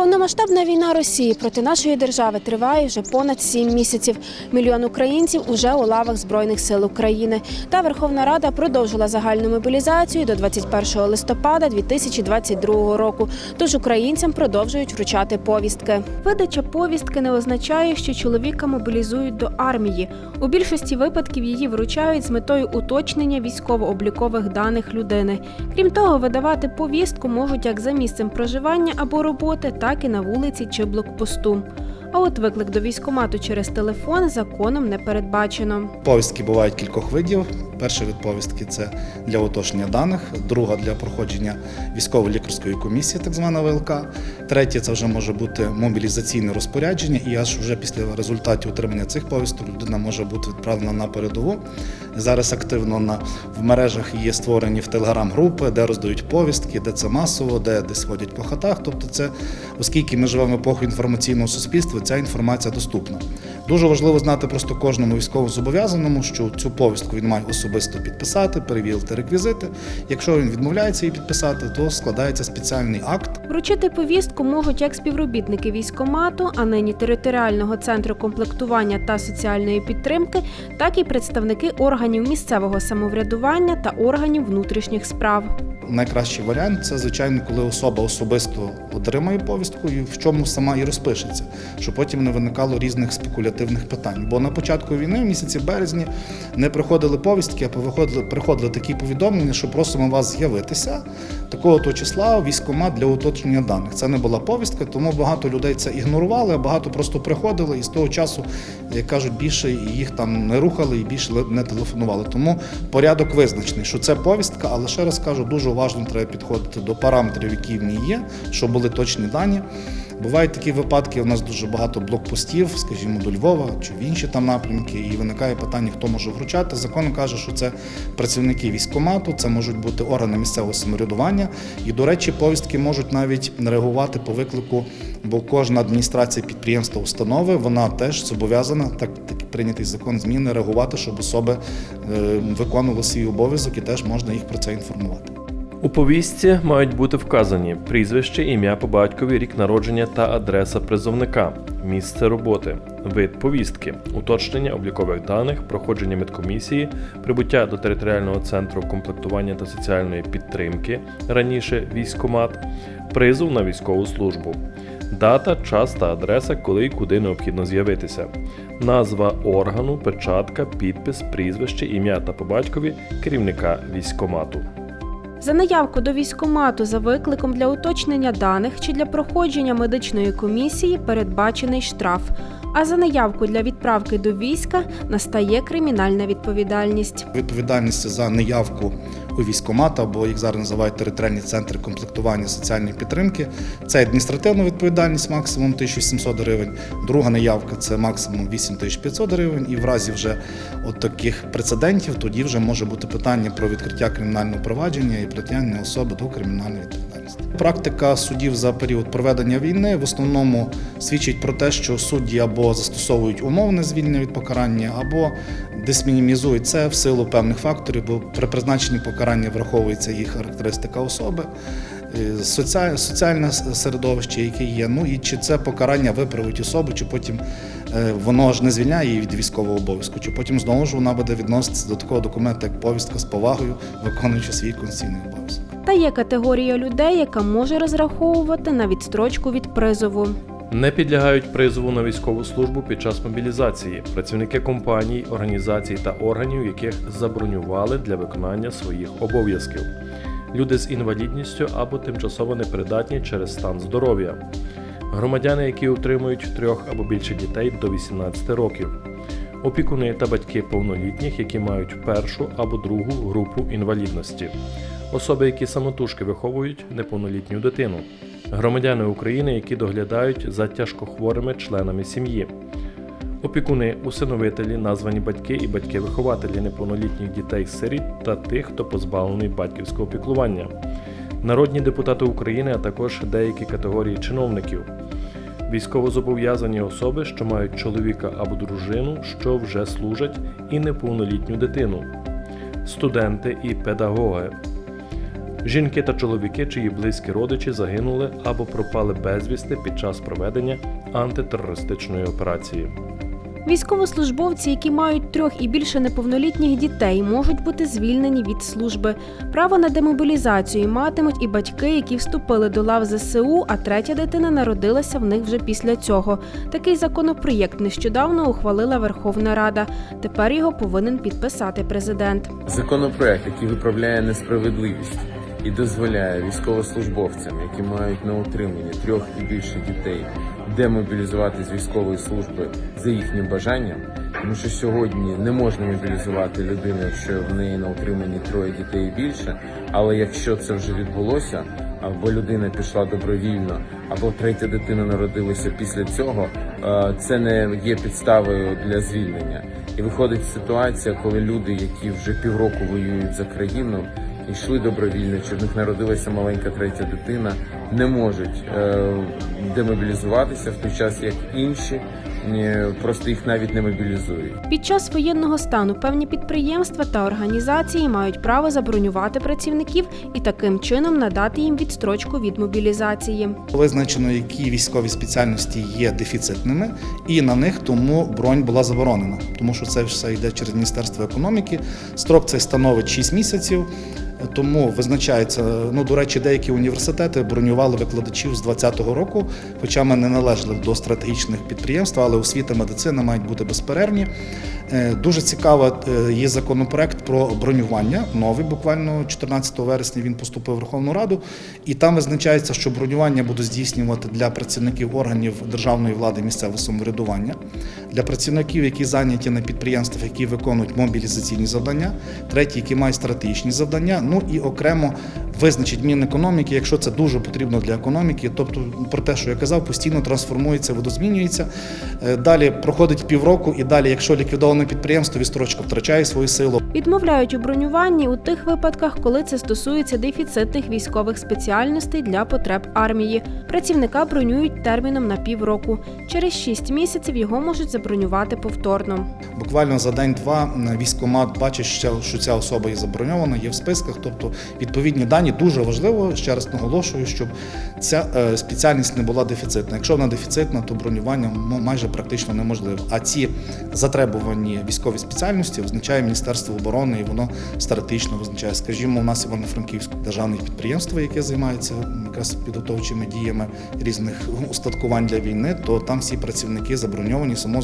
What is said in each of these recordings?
Повномасштабна війна Росії проти нашої держави триває вже понад сім місяців. Мільйон українців уже у лавах Збройних сил України. Та Верховна Рада продовжила загальну мобілізацію до 21 листопада 2022 року. Тож українцям продовжують вручати повістки. Видача повістки не означає, що чоловіка мобілізують до армії. У більшості випадків її вручають з метою уточнення військово-облікових даних людини. Крім того, видавати повістку можуть як за місцем проживання або роботи, так і на вулиці чи блокпосту. А от виклик до військкомату через телефон законом не передбачено. Повістки бувають кількох видів. Перша від повістки це для уточнення даних, друга для проходження військово-лікарської комісії, так звана ВЛК. Третє це вже може бути мобілізаційне розпорядження, і аж вже після результатів отримання цих повісток людина може бути відправлена на передову. Зараз активно на в мережах є створені в телеграм-групи, де роздають повістки, де це масово, де десь ходять по хатах. Тобто, це, оскільки ми живемо в епоху інформаційного суспільства, ця інформація доступна. Дуже важливо знати просто кожному військовозобов'язаному, що цю повістку він має особисто підписати, перевірити реквізити. Якщо він відмовляється її підписати, то складається спеціальний акт. Вручити повістку можуть як співробітники військкомату, а нині територіального центру комплектування та соціальної підтримки, так і представники органів місцевого самоврядування та органів внутрішніх справ. Найкращий варіант це, звичайно, коли особа особисто отримає повістку і в чому сама і розпишеться, щоб потім не виникало різних спекулятивних питань. Бо на початку війни, в місяці березні, не приходили повістки, а повиходили, приходили такі повідомлення, що просимо вас з'явитися такого то числа у військкомат для уточнення даних. Це не була повістка, тому багато людей це ігнорували, а багато просто приходили і з того часу, як кажуть, більше їх там не рухали і більше не телефонували. Тому порядок визначений, що це повістка, але ще раз кажу, дуже уважно треба підходити до параметрів, які в ній є, щоб були точні дані. Бувають такі випадки, у нас дуже багато блокпостів, скажімо, до Львова чи в інші там напрямки, і виникає питання, хто може вручати. Закон каже, що це працівники військкомату, це можуть бути органи місцевого самоврядування. І, до речі, повістки можуть навіть реагувати по виклику, бо кожна адміністрація підприємства установи вона теж зобов'язана, так, так прийнятий закон зміни, реагувати, щоб особи е, виконували свій обов'язок і теж можна їх про це інформувати. У повістці мають бути вказані прізвище, ім'я по батькові, рік народження та адреса призовника, місце роботи, вид повістки, уточнення облікових даних, проходження медкомісії, прибуття до територіального центру комплектування та соціальної підтримки, раніше військкомат, призов на військову службу. Дата, час та адреса, коли і куди необхідно з'явитися, назва органу, печатка, підпис, прізвище, ім'я та по батькові керівника військкомату. За наявку до військкомату за викликом для уточнення даних чи для проходження медичної комісії передбачений штраф. А за наявку для відправки до війська настає кримінальна відповідальність. Відповідальність за неявку у військкомат, або їх зараз називають територіальні центри комплектування соціальної підтримки. Це адміністративна відповідальність максимум 1700 гривень. Друга неявка це максимум 8500 гривень. І в разі вже от таких прецедентів тоді вже може бути питання про відкриття кримінального провадження і притягнення особи до кримінальної відповідальності. Практика судів за період проведення війни в основному свідчить про те, що судді або застосовують умовне звільнення від покарання, або десь мінімізують це в силу певних факторів, бо при призначенні покарання враховується їх характеристика особи, е, соціальне середовище, яке є. Ну і чи це покарання виправить особу, чи потім е, воно ж не звільняє її від військового обов'язку, чи потім знову ж вона буде відноситися до такого документу, як повістка з повагою, виконуючи свій конституційний обов'язок. Та є категорія людей, яка може розраховувати на відстрочку від призову. Не підлягають призову на військову службу під час мобілізації. Працівники компаній, організацій та органів, яких забронювали для виконання своїх обов'язків, люди з інвалідністю або тимчасово непридатні через стан здоров'я, громадяни, які утримують трьох або більше дітей до 18 років, опікуни та батьки повнолітніх, які мають першу або другу групу інвалідності, особи, які самотужки виховують неповнолітню дитину, громадяни України, які доглядають за тяжкохворими членами сім'ї, опікуни, усиновителі, названі батьки і батьки-вихователі неповнолітніх дітей-сиріт та тих, хто позбавлений батьківського піклування, народні депутати України, а також деякі категорії чиновників. Військовозобов'язані особи, що мають чоловіка або дружину, що вже служать, і неповнолітню дитину, студенти і педагоги, жінки та чоловіки, чиї близькі родичі загинули або пропали безвісти під час проведення антитерористичної операції. Військовослужбовці, які мають трьох і більше неповнолітніх дітей, можуть бути звільнені від служби. Право на демобілізацію матимуть і батьки, які вступили до лав ЗСУ, а третя дитина народилася в них вже після цього. Такий законопроєкт нещодавно ухвалила Верховна Рада. Тепер його повинен підписати президент. Законопроект, який виправляє несправедливість і дозволяє військовослужбовцям, які мають на утриманні трьох і більше дітей, демобілізувати з військової служби за їхнім бажанням. Тому що сьогодні не можна мобілізувати людину, якщо в неї на утриманні троє дітей і більше. Але якщо це вже відбулося, або людина пішла добровільно, або третя дитина народилася після цього, е, це не є підставою для звільнення. І виходить ситуація, коли люди, які вже півроку воюють за країну, йшли добровільно, чи в них народилася маленька третя дитина, не можуть е, демобілізуватися в той час, як інші, е, просто їх навіть не мобілізують. Під час воєнного стану певні підприємства та організації мають право забронювати працівників і таким чином надати їм відстрочку від мобілізації. Визначено, які військові спеціальності є дефіцитними, і на них тому бронь була заборонена, тому що це все йде через Міністерство економіки. Строк цей становить 6 місяців. Тому визначається, ну до речі, деякі університети бронювали викладачів з 2020 року, хоча ми не належали до стратегічних підприємств, але освіта, медицина мають бути безперервні. Е, Дуже цікаво є законопроект про бронювання. Новий буквально 14 вересня він поступив в Верховну Раду, і там визначається, що бронювання буде здійснювати для працівників органів державної влади місцевого самоврядування, для працівників, які зайняті на підприємствах, які виконують мобілізаційні завдання, треті, які мають стратегічні завдання. Ну і окремо визначить Мінекономіки, якщо це дуже потрібно для економіки. Тобто, про те, що я казав, постійно трансформується, видозмінюється. Е, Далі проходить півроку, і далі, якщо ліквідоване підприємство, відстрочка втрачає свою силу. Відмовляють у бронюванні у тих випадках, коли це стосується дефіцитних військових спеціальностей для потреб армії. Працівника бронюють терміном на півроку. Через 6 місяців його можуть забронювати повторно. Буквально за день-два військкомат бачить, що ця особа є заброньована, є в списках. Тобто відповідні дані дуже важливо. Ще раз наголошую, щоб ця е, спеціальність не була дефіцитна. Якщо вона дефіцитна, то бронювання майже практично неможливо. А ці затребувані військові спеціальності визначає Міністерство оборони, і воно стратегічно визначає. Скажімо, у нас Івано-Франківське державне підприємство, яке займається якраз підготовчими діями різних устаткувань для війни, то там всі працівники заброньовані, само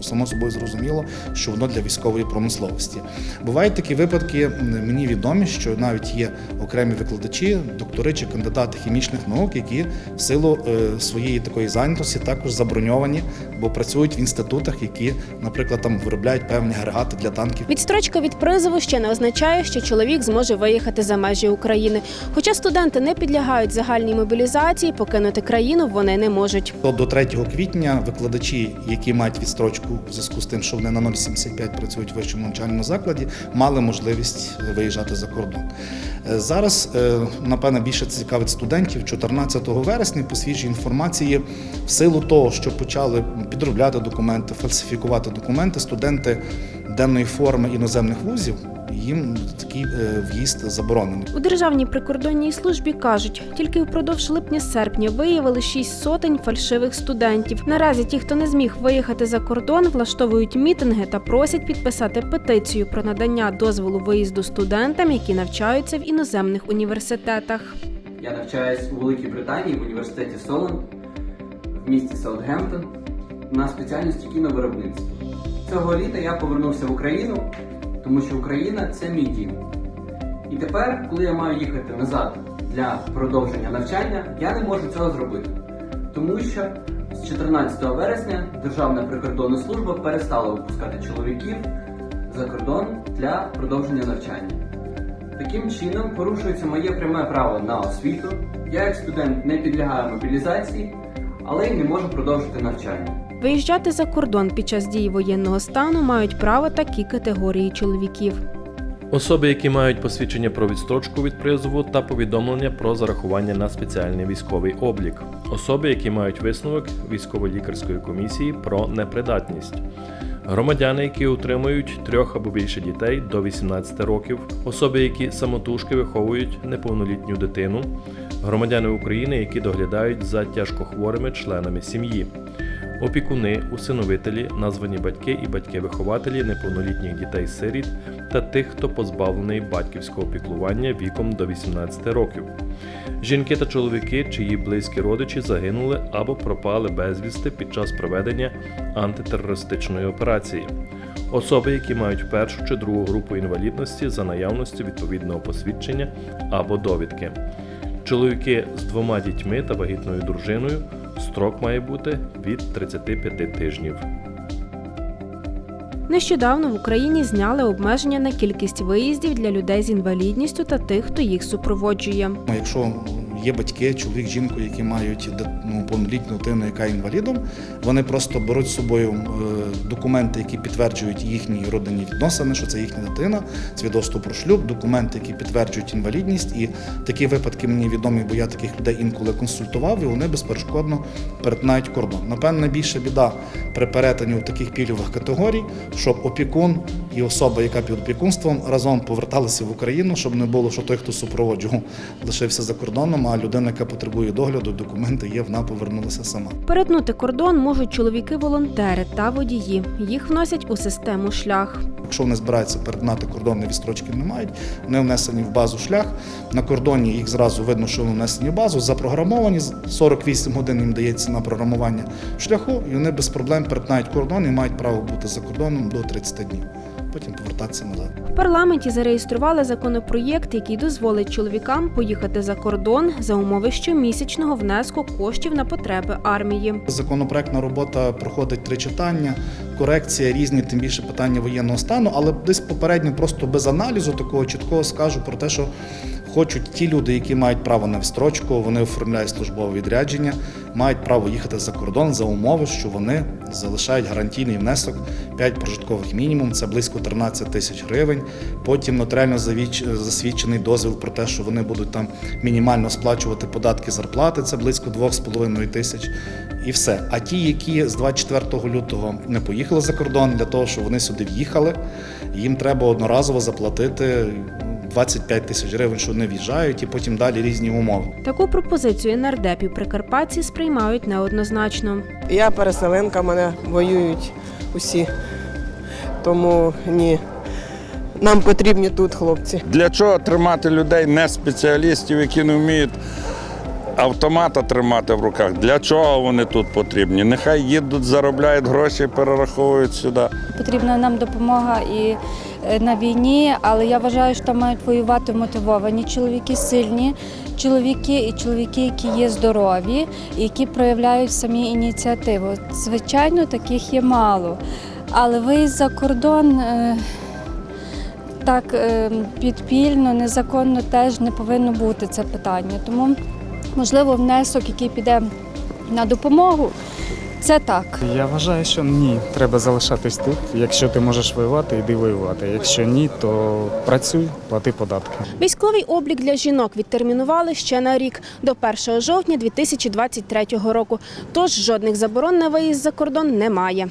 само собою зрозуміло, що воно для військової промисловості. Бувають такі випадки, мені відомі, що навіть є окремі викладачі, доктори чи кандидати хімічних наук, які в силу е, своєї такої зайнятості також заброньовані, бо працюють в інститутах, які, наприклад, там виробляють певні агрегати для танків. Відстрочка від призову ще не означає, що чоловік зможе виїхати за межі України. Хоча студенти не підлягають загальній мобілізації, покинути країну вони не можуть. До 3 квітня викладачі, які мають відстрочку в зв'язку з тим, що вони на 0,75 працюють в вищому навчальному закладі, мали можливість виїжджати за кордон. Е, Зараз, е, напевно, більше цікавить студентів 14 вересня по свіжій інформації, в силу того, що почали підробляти документи, фальсифікувати документи, студенти денної форми іноземних вузів. Їм такий е, в'їзд заборонений. У державній прикордонній службі кажуть, тільки впродовж липня-серпня виявили шість сотень фальшивих студентів. Наразі ті, хто не зміг виїхати за кордон, влаштовують мітинги та просять підписати петицію про надання дозволу виїзду студентам, які навчаються в іноземних університетах. Я навчаюсь у Великій Британії в університеті Солон в місті Саутгемптон на спеціальності кіновиробництво. Цього літа я повернувся в Україну, тому що Україна це мій дім. І тепер, коли я маю їхати назад для продовження навчання, я не можу цього зробити. Тому що з 14 вересня Державна прикордонна служба перестала випускати чоловіків за кордон для продовження навчання. Таким чином порушується моє пряме право на освіту. Я як студент не підлягаю мобілізації, але й не можу продовжити навчання. Виїжджати за кордон під час дії воєнного стану мають право такі категорії чоловіків. Особи, які мають посвідчення про відстрочку від призову та повідомлення про зарахування на спеціальний військовий облік. Особи, які мають висновок військово-лікарської комісії про непридатність. громадяни, які утримують трьох або більше дітей до 18 років, особи, які самотужки виховують неповнолітню дитину, громадяни України, які доглядають за тяжкохворими членами сім'ї. Опікуни, усиновителі, названі батьки і батьки-вихователі неповнолітніх дітей-сиріт та тих, хто позбавлений батьківського піклування віком до 18 років. Жінки та чоловіки, чиї близькі родичі загинули або пропали безвісти під час проведення антитерористичної операції. Особи, які мають першу чи другу групу інвалідності за наявністю відповідного посвідчення або довідки. Чоловіки з двома дітьми та вагітною дружиною строк має бути від 35 тижнів. Нещодавно в Україні зняли обмеження на кількість виїздів для людей з інвалідністю та тих, хто їх супроводжує. Якщо є батьки, чоловік, жінку, які мають ну, повнолітню дитину, яка інвалідом, вони просто беруть з собою е, документи, які підтверджують їхні родинні відносини, що це їхня дитина, свідоцтво про шлюб, документи, які підтверджують інвалідність. І такі випадки мені відомі, бо я таких людей інколи консультував, і вони безперешкодно перетинають кордон. Напевно, найбільша біда при перетині таких пільгових категорій, щоб опікун і особа, яка під опікунством, разом поверталися в Україну, щоб не було, що той, хто супроводжував, лишився за кордоном, а людина, яка потребує догляду, документи є, вона повернулася сама. Перетнути кордон можуть чоловіки-волонтери та водії. Їх вносять у систему шлях. Якщо вони збираються перетинати кордон, і відстрочки не мають, вони внесені в базу шлях. На кордоні їх зразу видно, що вони внесені в базу, запрограмовані. 48 годин їм дається на програмування шляху, і вони без проблем перетинають кордон і мають право бути за кордоном до 30 днів. Потім повертатися назад. В парламенті зареєстрували законопроєкт, який дозволить чоловікам поїхати за кордон за умови щомісячного внеску коштів на потреби армії. Законопроектна робота проходить три читання, корекція, різні, тим більше питання воєнного стану, але десь попередньо просто без аналізу такого чіткого скажу про те, що хочуть ті люди, які мають право на відстрочку, вони оформляють службове відрядження, мають право їхати за кордон за умови, що вони залишають гарантійний внесок 5 прожиткових мінімум, це близько 13 тисяч гривень. Потім нотаріально засвідчений дозвіл про те, що вони будуть там мінімально сплачувати податки зарплати, це близько 2,5 тисяч. І все. А ті, які з 24 лютого не поїхали за кордон, для того, щоб вони сюди в'їхали, їм треба одноразово заплатити 25 тисяч гривень, що вони в'їжджають, і потім далі різні умови. Таку пропозицію нардепів прикарпатці сприймають неоднозначно. Я переселенка, мене воюють усі. Тому ні. Нам потрібні тут хлопці. Для чого тримати людей, не спеціалістів, які не вміють автомата тримати в руках? Для чого вони тут потрібні? Нехай їдуть, заробляють гроші, перераховують сюди. Потрібна нам допомога і на війні, але я вважаю, що там мають воювати мотивовані чоловіки, сильні чоловіки і чоловіки, які є здорові, які проявляють самі ініціативу. Звичайно, таких є мало. Але виїзд за кордон е, так е, підпільно, незаконно теж не повинно бути це питання. Тому, можливо, внесок, який піде на допомогу, це так. Я вважаю, що ні, треба залишатись тут. Якщо ти можеш воювати, йди воювати. Якщо ні, то працюй, плати податки. Військовий облік для жінок відтермінували ще на рік до 1 жовтня 2023 року. Тож жодних заборон на виїзд за кордон немає.